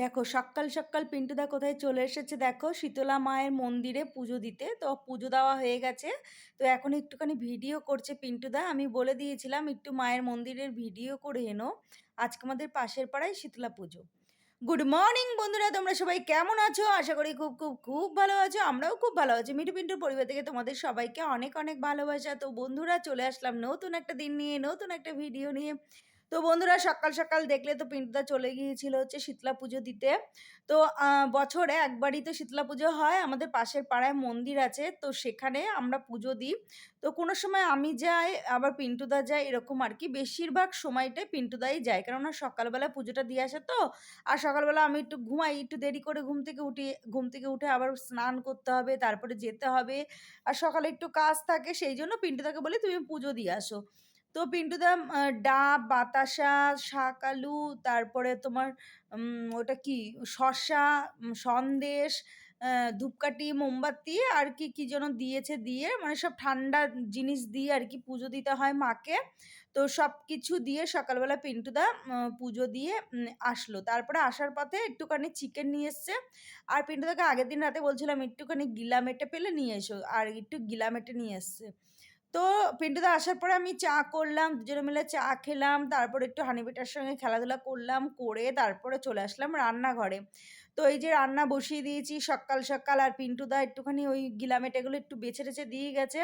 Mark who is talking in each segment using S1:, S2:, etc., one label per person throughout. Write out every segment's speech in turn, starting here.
S1: দেখো, সকাল সকাল পিন্টুদা কোথায় চলে এসেছে দেখো, শীতলা মায়ের মন্দিরে পুজো দিতে। তো পুজো দেওয়া হয়ে গেছে। তো এখন একটুখানি ভিডিও করছে পিন্টুদা আমি বলে দিয়েছিলাম, একটু মায়ের মন্দিরের ভিডিও করে এনো। আজকে আমাদের পাশের পাড়ায় শীতলা পুজো। গুড মর্নিং বন্ধুরা, তোমরা সবাই কেমন আছো? আশা করি খুব খুব খুব ভালো আছো। আমরাও খুব ভালো আছি। মিঠু পিন্টুর পরিবার থেকে তোমাদের সবাইকে অনেক অনেক ভালোবাসা। তো বন্ধুরা, চলে আসলাম নতুন একটা দিন নিয়ে, নতুন একটা ভিডিও নিয়ে। তো বন্ধুরা সকাল সকাল দেখলে তো পিন্টুদা চলে গিয়েছিল হচ্ছে শীতলা পুজো দিতে। তো বছরে একবারই তো শীতলা পুজো হয়। আমাদের পাশের পাড়ায় মন্দির আছে, তো সেখানে আমরা পুজো দিই। তো কোনো সময় আমি যাই, আবার পিন্টুদা যাই এরকম আর কি। বেশিরভাগ সময়টাই পিন্টুদাই যায়। কেননা সকালবেলা পুজোটা দিয়ে আসে তো। আর সকালবেলা আমি একটু ঘুমাই, একটু দেরি করে ঘুম থেকে উঠি, ঘুম থেকে উঠে আবার স্নান করতে হবে, তারপরে যেতে হবে। আর সকালে একটু কাজ থাকে, সেই জন্য পিন্টুদাকে বলি, তুমি পুজো দিয়ে আসো। তো পিন্টুদা ডাব, বাতাসা, শাক আলু, তারপরে তোমার ওটা কি, শসা সন্দেশ ধূপকাঠি, মোমবাতি আর কি কি যেন দিয়েছে দিয়ে মানে সব ঠান্ডা জিনিস দিয়ে আর কি পুজো দিতে হয় মাকে। তো সব কিছু দিয়ে সকালবেলা পিন্টুদা পুজো দিয়ে আসলো। তারপরে আসার পথে একটুখানি চিকেন নিয়ে এসছে। আর পিন্টুদাকে আগের দিন রাতে বলছিলাম, একটুখানি গিলা মেটে পেলে নিয়ে এসো। আর একটু গিলা মেটে নিয়ে এসছে। তো পিন্টুদা আসার পরে আমি চা করলাম, দুজনে মিলে চা খেলাম, তারপর একটু হানিপিটার সঙ্গে খেলাধুলা করলাম, করে তারপরে চলে আসলাম রান্নাঘরে। তো এই যে রান্না বসিয়ে দিয়েছি, সকাল সকাল আর পিন্টুদা একটুখানি ওই গিলামেটেগুলো একটু বেছে টেছে দিয়ে গেছে।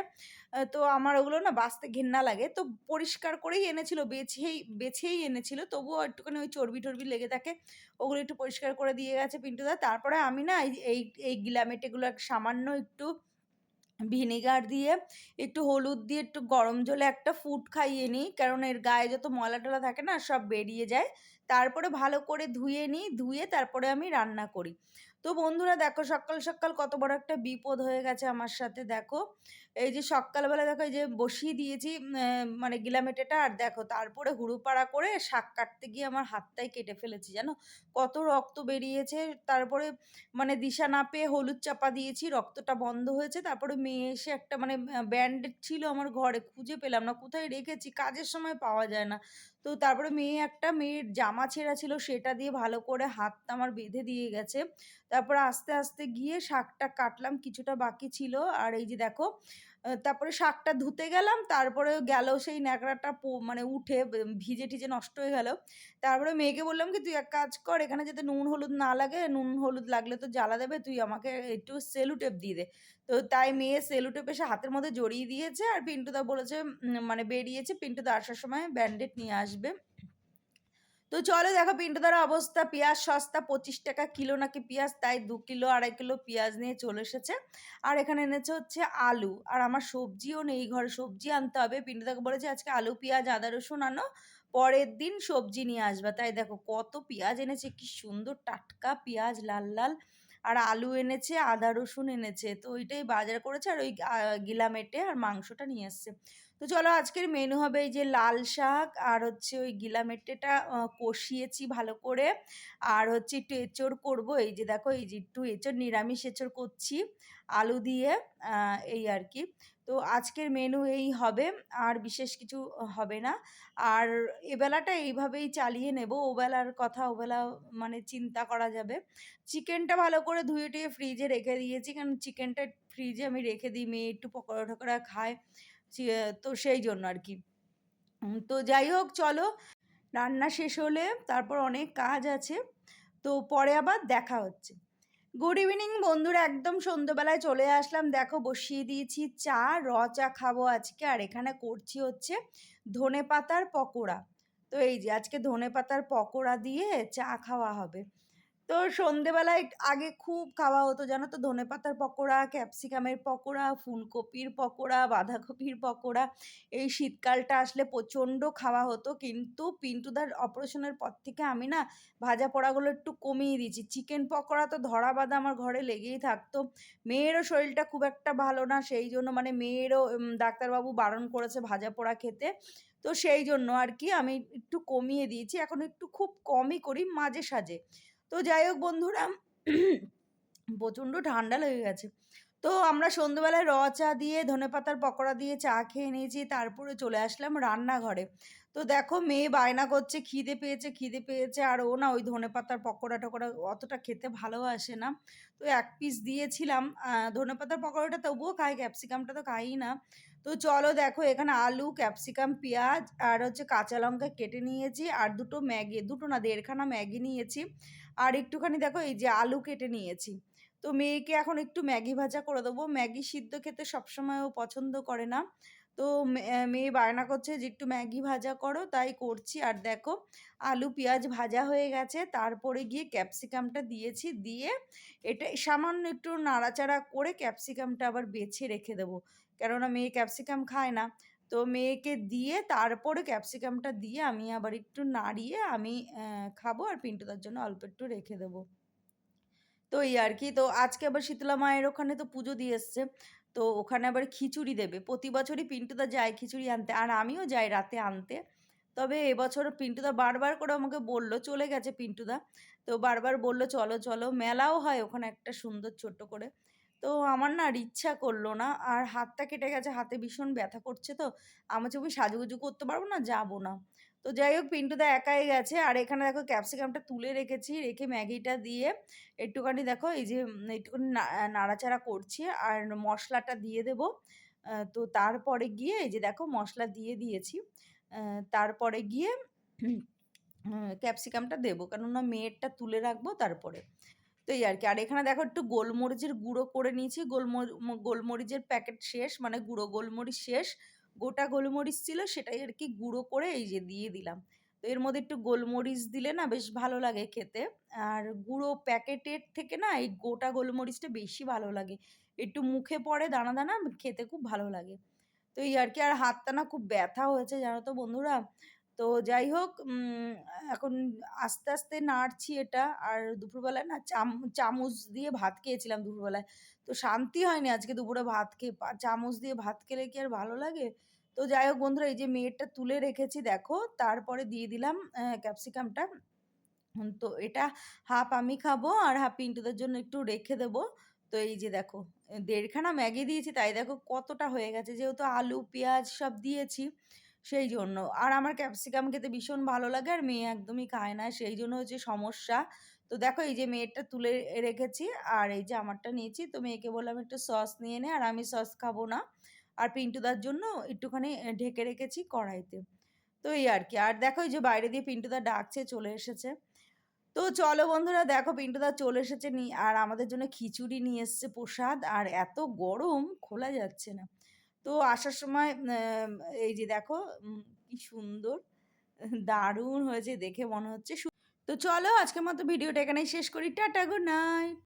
S1: তো আমার ওগুলো না বাঁচতে ঘেন্না লাগে, তো পরিষ্কার করেই এনেছিল, বেছেই বেছেই এনেছিল, তবুও একটুখানি ওই চর্বি টর্বি লেগে থাকে, ওগুলো একটু পরিষ্কার করে দিয়ে গেছে পিন্টুদা। তারপরে আমি না এই এই এই গিলামেটেগুলো এক সামান্য একটু ভিনেগার দিয়ে একটু হলুদ দিয়ে একটু গরম জলে একটা ফুট খাইয়ে নিই। কারণ এর গায়ে যত ময়লা টলা থাকে না, সব বেরিয়ে যায়। তারপরে ভালো করে ধুয়ে নিই, ধুয়ে তারপরে আমি রান্না করি। তো বন্ধুরা দেখো সকাল সকাল কত বড় একটা বিপদ হয়ে গেছে আমার সাথে, দেখো। এই যে সকালবেলা দেখো এই যে বসিয়ে দিয়েছি মানে গিলামেটেটা, আর দেখো তারপরে হুড়ুপাড়া করে শাক কাটতে গিয়ে আমার হাতটাই কেটে ফেলেছি, জানো? কত রক্ত বেরিয়েছে, তারপরে মানে দিশা না পেয়ে হলুদ চাপা দিয়েছি, রক্তটা বন্ধ হয়েছে, তারপরে মেয়ে এসে একটা মানে ব্যান্ডেড ছিল আমার ঘরে, খুঁজে পেলাম না, কোথায় রেখেছি, কাজের সময় পাওয়া যায় না। তো তারপরে মেয়ে একটা, মেয়ের জামা ছেঁড়া ছিল, সেটা দিয়ে ভালো করে হাতটা আমার বেঁধে দিয়ে গেছে। তারপরে আস্তে আস্তে গিয়ে শাকটা কাটলাম, কিছুটা বাকি ছিল। আর এই যে দেখো তারপরে শাকটা ধুতে গেলাম, তারপরে গেল সেই ন্যাকড়াটা মানে উঠে ভিজে টিজে নষ্ট হয়ে গেল। তারপরে মেয়েকে বললাম কি, তুই এক কাজ কর, এখানে যাতে নুন হলুদ না লাগে, নুন হলুদ লাগলে তো জ্বালা দেবে, তুই আমাকে একটু সেলু টেপ দিয়ে দে। তো তাই মেয়ে সেলু টেপ এসে হাতের মধ্যে জড়িয়ে দিয়েছে, আর পিন্টুদা বলেছে মানে বেরিয়েছে, পিন্টুদা আসার সময় ব্যান্ডেড নিয়ে আসবে। তো চলো দেখো পিন্টুদার অবস্থা, পেঁয়াজ সস্তা, পঁচিশ টাকা কিলো নাকি পেঁয়াজ? তাই দু কিলো, আড়াই কিলো পেঁয়াজ নিয়ে চলে এসেছে। আর এখানে এনেছে হচ্ছে আলু। আর আমার সবজিও নেই ঘরে, সবজি আনতে হবে। পিন্টুদাকে বলেছে, আজকে আলু, পেঁয়াজ, আদা, রসুন আনো, পরের দিন সবজি নিয়ে আসবে। তাই দেখো, কত পেঁয়াজ এনেছে, কি সুন্দর টাটকা পেঁয়াজ, লাল লাল। আর আলু এনেছে, আদা, রসুন এনেছে। তো ওইটাই বাজার করেছে, আর ওই গিলামেটে আর মাংসটা নিয়ে এসছে। তো চলো আজকের মেনু হবে এই যে লাল শাক আর হচ্ছে ওই গিলামেটেটা আহ, কষিয়েছি ভালো করে। আর হচ্ছে একটু এঁচড় করব এই যে দেখো এই যে একটু এঁচড় নিরামিষ এঁচড় করছি আলু দিয়ে এই আর কি। তো আজকের মেনু এই হবে আর বিশেষ কিছু হবে না। আর এবেলাটা এইভাবেই চালিয়ে নেব ওবেলার কথা ওবেলা মানে চিন্তা করা যাবে। চিকেনটা ভালো করে ধুয়ে টুয়ে ফ্রিজে রেখে দিয়েছি কারণ চিকেনটা ফ্রিজে আমি রেখে দিই মেয়ে একটু পকোড়া টকোড়া খায়। তো সেই জন্য আর কি। তো যাই হোক, চলো। রান্না শেষ হলে তারপর অনেক কাজ আছে, তো পরে আবার দেখা হচ্ছে। গুড ইভিনিং বন্ধুরা। একদম সন্ধ্যেবেলায় চলে আসলাম। দেখো, বসিয়ে দিয়েছি চা, র চা খাব আজকে। আর এখানে করছি হচ্ছে ধনে পাতার পকোড়া। তো এই যে, আজকে ধনে পাতার পকোড়া দিয়ে চা খাওয়া হবে। তো সন্ধেবেলায় আগে খুব খাওয়া হতো, জানো তো? ধনে পাতার পকোড়া, ক্যাপসিকামের পকোড়া, ফুলকপির পকোড়া, বাঁধাকপির পকোড়া, এই শীতকালটা আসলে প্রচণ্ড খাওয়া হতো। কিন্তু পিন্টুদার অপারেশনের পর থেকে আমি না ভাজা পোড়াগুলো একটু কমিয়ে দিয়েছি। চিকেন পকোড়া তো ধরা বাঁধা আমার ঘরে লেগেই থাকতো। মেয়েরও শরীরটা খুব একটা ভালো না, সেই জন্য মানে মেয়েরও ডাক্তারবাবু বারণ করেছে ভাজা পোড়া খেতে। তো সেই জন্য আর কি আমি একটু কমিয়ে দিয়েছি। এখন একটু খুব কমই করি, মাঝে সাঝে। তো যাই হোক বন্ধুরা, প্রচণ্ড ঠান্ডা লেগে গেছে। তো আমরা সন্ধ্যেবেলায় র চা দিয়ে, ধনেপাতার পকোড়া দিয়ে চা খেয়ে নিয়েছি, তারপরে চলে আসলাম রান্নাঘরে। তো দেখো মেয়ে বায়না করছে, খিদে পেয়েছে খিদে পেয়েছে, আর ও না ওই ধনেপাতার পকোড়া টকোড়া অতটা খেতে ভালোবাসে না। তো এক পিস দিয়েছিলাম ধনেপাতার পকোড়াটা তবুও খাই ক্যাপসিকামটা তো খাই না। তো চলো দেখো এখানে আলু ক্যাপসিকাম পেঁয়াজ, আর হচ্ছে কাঁচা লঙ্কা কেটে নিয়েছি, আর দুটো ম্যাগি, দুটো না দেড়খানা ম্যাগি নিয়েছি। আর একটুখানি দেখো এই যে আলু কেটে নিয়েছি। তো মেয়েকে এখন একটু ম্যাগি ভাজা করে দেবো। ম্যাগি সিদ্ধ খেতে সবসময় ও পছন্দ করে না। তো মেয়ে বায়না করছে যে, একটু ম্যাগি ভাজা করো। তাই করছি। আর দেখো, আলু, পেঁয়াজ ভাজা হয়ে গেছে। তারপরে গিয়ে ক্যাপসিকামটা দিয়েছি। দিয়ে এটা সামান্য একটু নাড়াচাড়া করে ক্যাপসিকামটা আবার বেছে রেখে দেবো। কেননা মেয়ে ক্যাপসিকাম খায় না। তো মেয়েকে দিয়ে তারপরে ক্যাপসিকামটা দিয়ে আমি আবার একটু নাড়িয়ে আমি খাব। আর পিন্টুদার জন্য অল্প একটু রেখে দেবো। তো এই আর কি। তো আজকে আবার শীতলা মায়ের ওখানে তো পুজো দিয়ে এসছে। তো ওখানে আবার খিচুড়ি দেবে। প্রতি বছরই পিন্টুদা যায় খিচুড়ি আনতে, আর আমিও যাই রাতে আনতে। তবে এবছর পিন্টুদা বারবার করে আমাকে বলল, চলে গেছে পিন্টুদা। তো বারবার বলল, চলো চলো। মেলাও হয় ওখানে একটা সুন্দর ছোট্ট করে। তো আমার না আর ইচ্ছা করল না, আর হাতটা কেটে গেছে, হাতে ভীষণ ব্যথা করছে তো। আমার আমি সাজুগুজু করতে পারব না, যাব না। তো যাই হোক পিন্টুদা একাই গেছে। আর এখানে দেখো ক্যাপসিকামটা তুলে রেখেছি, রেখে ম্যাগিটা দিয়ে একটুখানি দেখো এই যে একটুখানি নাড়াচাড়া করছি আর মশলাটা দিয়ে দেব। তো তারপরে গিয়ে এই যে দেখো মশলা দিয়ে দিয়েছি। তারপরে গিয়ে ক্যাপসিকামটা দেবো কেননা মেয়েরটা তুলে রাখব তারপরে। তো এই আর কি। আর এখানে দেখো একটু গোলমরিচের গুঁড়ো করে নিয়েছি। গোলমর, গোলমরিচের প্যাকেট শেষ মানে গুঁড়ো গোলমরিচ শেষ। গোটা গোলমরিচ ছিল, সেটাই আর কি গুঁড়ো করে এই যে দিয়ে দিলাম। তো এর মধ্যে একটু গোলমরিচ দিলে না বেশ ভালো লাগে খেতে। আর গুঁড়ো প্যাকেটের থেকে না এই গোটা গোলমরিচটা বেশি ভালো লাগে। একটু মুখে পড়ে দানা দানা খেতে খুব ভালো লাগে। তো এই আর কি আর হাতটা না খুব ব্যথা হয়েছে, জানো তো বন্ধুরা? তো যাই হোক এখন আস্তে আস্তে নাড়ছি এটা। আর দুপুরবেলায় না চাম, চামচ দিয়ে ভাত খেয়েছিলাম দুপুরবেলায়। তো শান্তি হয়নি আজকে দুপুরে ভাত খেয়ে। চামচ দিয়ে ভাত খেলে কি আর ভালো লাগে? তো যাই হোক বন্ধুরা, এই যে মেয়েরটা তুলে রেখেছি, দেখো। তারপরে দিয়ে দিলাম ক্যাপসিকামটা। তো এটা হাফ আমি খাব আর হাফ পিন্টুদের জন্য একটু রেখে দেবো। তো এই যে দেখো দেড়খানা ম্যাগি দিয়েছি, তাই দেখো কতটা হয়ে গেছে। যেহেতু আলু, পেঁয়াজ সব দিয়েছি সেই জন্য। আর আমার ক্যাপসিকাম খেতে ভীষণ ভালো লাগে আর মেয়ে একদমই খায় না, সেই জন্য হচ্ছে সমস্যা। তো দেখো এই যে মেয়েরটা তুলে রেখেছি আর এই যে আমারটা নিয়েছি, তো মেয়েকে বললাম একটু সস নিয়ে নে আর আমি সস খাব না। আর পিন্টুদার জন্য একটুখানি ঢেকে রেখেছি কড়াইতে। তো এই আর কি। আর দেখো এই যে বাইরে দিয়ে পিন্টুদা ডাকছে, চলে এসেছে। তো চলো বন্ধুরা, দেখো পিন্টুদা চলে এসেছে নি আর আমাদের জন্য খিচুড়ি নিয়ে এসছে প্রসাদ। আর এত গরম, খোলা যাচ্ছে না। তো আসার সময় এই যে দেখো কি সুন্দর, দারুণ হয়েছে দেখে মনে হচ্ছে। তো চলো আজকের মতো ভিডিওটা এখানেই শেষ করি। Tata, good night.